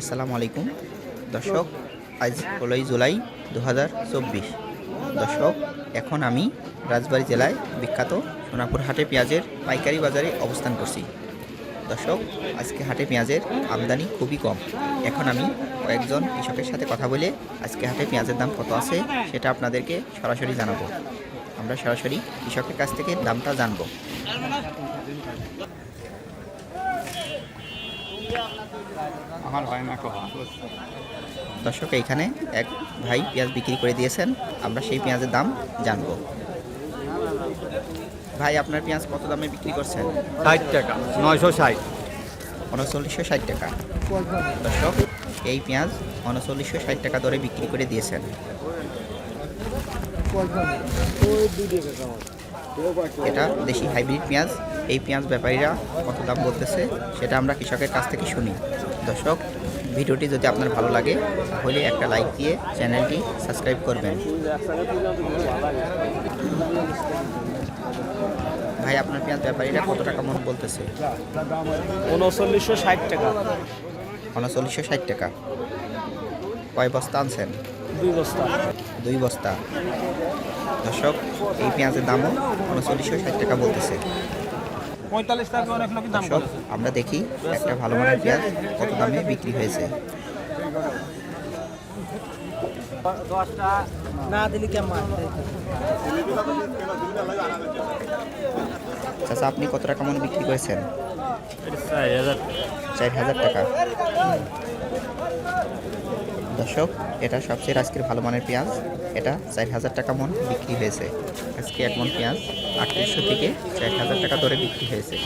আসসালামু আলাইকুম। দর্শক, আজ ষোলোই জুলাই দু হাজার চব্বিশ। দর্শক, এখন আমি রাজবাড়ী জেলায় বিখ্যাত সোনাপুর হাটে পেঁয়াজের পাইকারি বাজারে অবস্থান করছি। দর্শক, আজকে হাটে পেঁয়াজের আমদানি খুবই কম। এখন আমি কয়েকজন কৃষকের সাথে কথা বলে আজকে হাটে পেঁয়াজের দাম কত আছে সেটা আপনাদেরকে সরাসরি জানাব। আমরা সরাসরি কৃষকের কাছ থেকে দামটা জানব। আমার হয় না দর্শক এইখানে এক ভাই পেঁয়াজ বিক্রি করে দিয়েছেন। আমরা সেই পেঁয়াজের দাম জানব। ভাই আপনার পেঁয়াজ কত দামে বিক্রি করছেন? ষাট টাকা নয়শো ষাট। উনচল্লিশশো ষাট টাকা। দর্শক এই পেঁয়াজ উনচল্লিশশো ষাট টাকা দরে বিক্রি করে দিয়েছেন। এটা দেশি হাইব্রিড পেঁয়াজ। এই পেঁয়াজ ব্যাপারীরা কত দাম বলতেছে সেটা আমরা কৃষকের কাছ থেকে শুনি। দর্শক ভিডিওটি যদি আপনার ভালো লাগে তাহলে একটা লাইক দিয়ে চ্যানেলটি সাবস্ক্রাইব করবেন। ভাই আপনার পেঁয়াজ ব্যাপারীরা কত টাকা মন বলতেছে? উনচল্লিশশো ষাট টাকা। উনচল্লিশশো ষাট টাকা। কয় বস্তা আনছেন? দুই বস্তা। দুই বস্তা। দর্শক এই পেঁয়াজের দামও উনচল্লিশশো ষাট টাকা বলতেছে। পঁয়তাল্লিশ টাকা অনেক দাম আমরা দেখি একটা ভালো মানের পেঁয়াজ কত দামে বিক্রি হয়েছে। দশটা না দিলে কেমন? চাচা আপনি কত টাকা মনে বিক্রি করেছেন? চার হাজার টাকা। দর্শক, এটা সবচেয়ে আজকের ভালো মানের পেঁয়াজ। এটা চার হাজার টাকা মন বিক্রি হয়েছে। আজকে এক মন পেঁয়াজ আটত্রিশশো থেকে চার হাজার টাকা ধরে বিক্রি হয়েছে।